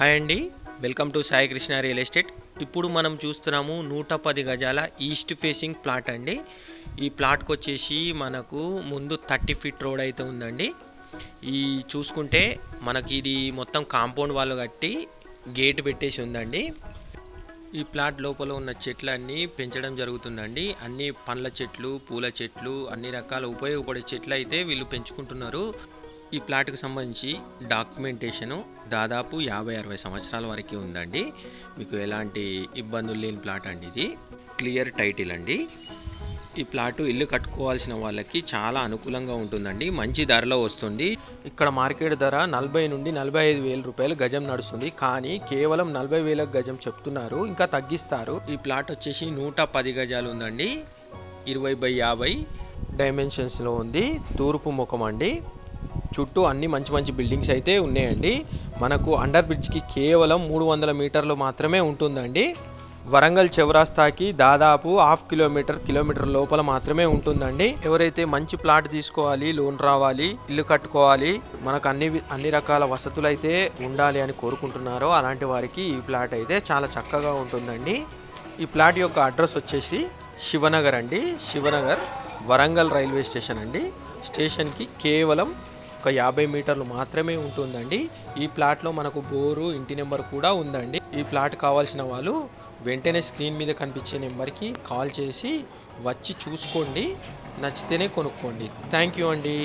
Hi అండి. Welcome to Sai Krishna real estate. ఇప్పుడు మనం చూస్తున్నాము నూట పది గజాల ఈస్ట్ ఫేసింగ్ ప్లాట్ అండి. ఈ ప్లాట్కి వచ్చేసి మనకు ముందు థర్టీ ఫీట్ రోడ్ అయితే ఉందండి. ఈ చూసుకుంటే మనకి ఇది మొత్తం కాంపౌండ్ వాళ్ళు కట్టి గేట్ పెట్టేసి ఉందండి. ఈ ప్లాట్ లోపల ఉన్న చెట్లన్నీ పెంచడం జరుగుతుందండి. అన్ని పండ్ల చెట్లు పూల చెట్లు అన్ని రకాల ఉపయోగపడే చెట్లు అయితే వీళ్ళు పెంచుకుంటున్నారు. ఈ ప్లాట్కి సంబంధించి డాక్యుమెంటేషను దాదాపు యాభై అరవై సంవత్సరాల వరకు ఉందండి. మీకు ఎలాంటి ఇబ్బందులు లేని ప్లాట్ అండి ఇది. క్లియర్ టైటిల్ అండి. ఈ ప్లాటు ఇల్లు కట్టుకోవాల్సిన వాళ్ళకి చాలా అనుకూలంగా ఉంటుందండి. మంచి ధరలో వస్తుంది. ఇక్కడ మార్కెట్ ధర నలభై నుండి నలభై ఐదు వేల రూపాయలు గజం నడుస్తుంది. కానీ కేవలం నలభై వేల గజం చెప్తున్నారు. ఇంకా తగ్గిస్తారు. ఈ ప్లాట్ వచ్చేసి నూట పది గజాలు ఉందండి. ఇరవై బై యాభై డైమెన్షన్స్లో ఉంది. తూర్పు ముఖం అండి. చుట్టూ అన్ని మంచి మంచి బిల్డింగ్స్ అయితే ఉన్నాయండి. మనకు అండర్ బ్రిడ్జ్కి కేవలం మూడు వందల మీటర్లు మాత్రమే ఉంటుందండి. వరంగల్ చౌరాస్తాకి దాదాపు హాఫ్ కిలోమీటర్ కిలోమీటర్ లోపల మాత్రమే ఉంటుందండి. ఎవరైతే మంచి ప్లాట్ తీసుకోవాలి లోన్ రావాలి ఇల్లు కట్టుకోవాలి మనకు అన్ని అన్ని రకాల వసతులు అయితే ఉండాలి అని కోరుకుంటున్నారో అలాంటి వారికి ఈ ప్లాట్ అయితే చాలా చక్కగా ఉంటుందండి. ఈ ప్లాట్ యొక్క అడ్రస్ వచ్చేసి శివనగర్ అండి. శివనగర్ వరంగల్ రైల్వే స్టేషన్ అండి. స్టేషన్కి కేవలం ఒక యాభై మీటర్లు మాత్రమే ఉంటుందండి. ఈ ప్లాట్లో మనకు బోరు ఇంటి నెంబర్ కూడా ఉందండి. ఈ ప్లాట్ కావాల్సిన వాళ్ళు వెంటనే స్క్రీన్ మీద కనిపించే నెంబర్కి కాల్ చేసి వచ్చి చూసుకోండి. నచ్చితేనే కొనుక్కోండి. థ్యాంక్ యూ అండి.